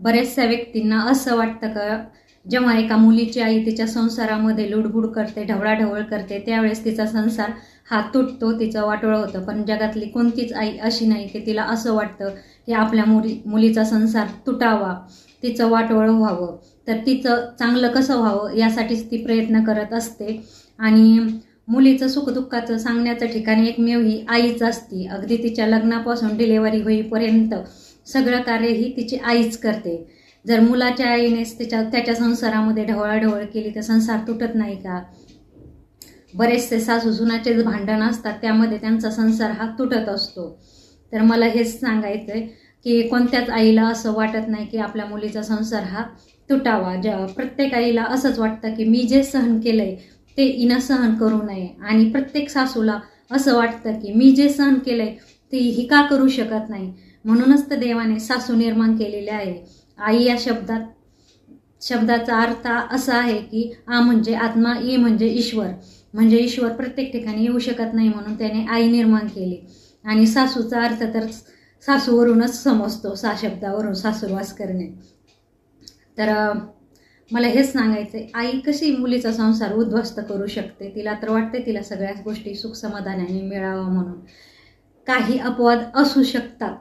बऱ्याचशा व्यक्तींना असं वाटतं का जेव्हा एका मुलीची आई तिच्या संसारामध्ये लुडबुड करते ढवळाढवळ करते त्यावेळेस तिचा संसार हा तुटतो तिचं वाटोळं होतं. पण जगातली कोणतीच आई अशी नाही की तिला असं वाटतं की आपल्या मुली मुलीचा संसार तुटावा तिचं वाटोळं व्हावं. तर तिचं चांगलं कसं व्हावं यासाठीच ती प्रयत्न करत असते. आणि मुलीचं सुखदुःखाचं सांगण्याचं ठिकाणी एकमेव ही आईच असती. अगदी तिच्या लग्नापासून डिलेवरी होईपर्यंत सगळं कार्य ही तिची आईच करते. जर मुलाच्या आईनेच तिच्या त्याच्या संसारामध्ये ढवळाढवळ केली तर संसार तुटत नाही का? बरेचसे सासू सुनाचे भांडण असतात त्यामध्ये त्यांचा संसार हा तुटत असतो. तर मला हेच सांगायचं आहे की कोणत्याच आईला असं वाटत नाही की आपल्या मुलीचा संसार हा तुटावा. ज प्रत्येक आईला असंच वाटतं की मी जे सहन केलंय ते इनं सहन करू नये. आणि प्रत्येक सासूला असं वाटतं की मी जे सहन केलंय ते ही का करू शकत नाही? म्हणूनच तर देवाने सासू निर्माण केलेले आहे. आई या शब्दात शब्दाचा अर्थ असा आहे की आ म्हणजे आत्मा ई म्हणजे ईश्वर. म्हणजे ईश्वर प्रत्येक ठिकाणी येऊ शकत नाही म्हणून त्याने आई निर्माण केली. आणि सासूचा अर्थ तर सासूवरूनच समजतो सा शब्दावरून सासूरवास करणे. तर मला हेच सांगायचं आहे आई कशी मुलीचा संसार उद्ध्वस्त करू शकते? तिला तर वाटते तिला सगळ्याच गोष्टी सुख समाधानाने मिळावं म्हणून. काही अपवाद असू शकतात.